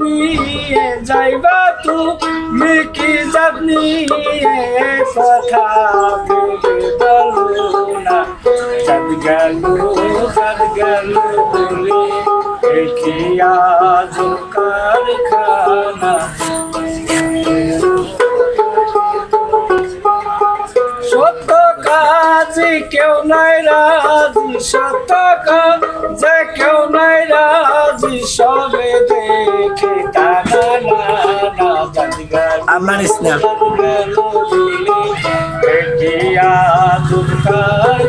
নিয়ে যাইবা তুমি কি জাত নিয়ে কথা বলো না। চাঁদ গেল চাঁদ গেল বলে একে আজ কারখানা? কেউ নাই রাজি, সত্য কেউ নাই রাজি, সবে গেল আমানিস না গেল দিলে এগিয়া দুর্গার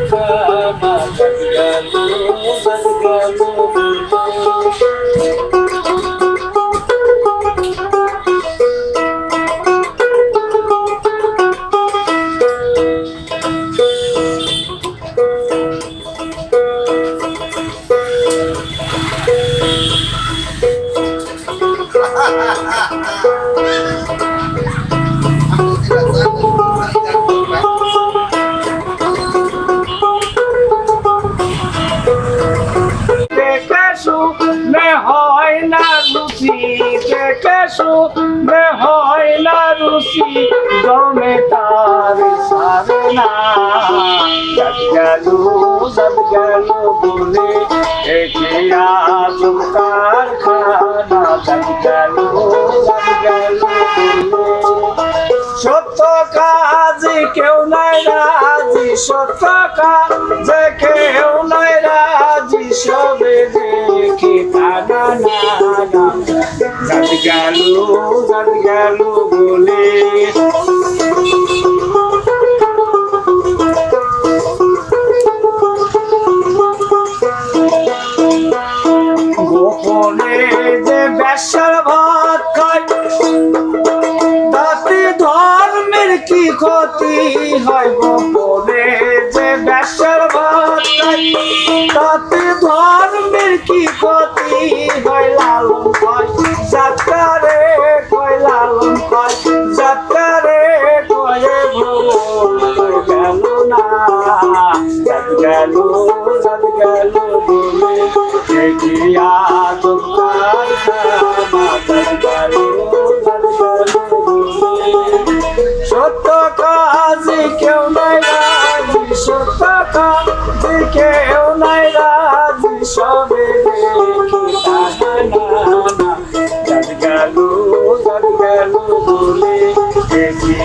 শুনে হয় না রুচি দেখে শুনে হয় না রুচি, জমে তার সারে না। গেল জব গেল বলে জব গেল জব গেল সত্য কাজে কেউ নাই রাজি, সত্য কাজে কেউ নাই গেল বলে। যে বেশার ভাত খায় তাতে ধর্মের কি ক্ষতি হয়? যে ব্যবসার ভাত খাই, তাতে ধর্মের কি ক্ষতি হয়? যাত গেল যাত গেল বলে এগিয়া তোমার যাত গেল যাত গেল সত্য কাজে কেউ নাই রাজি সত্য কাজে কেউ নাই রাজি সবে দেখি যাদ গেল যাদ গেল বলে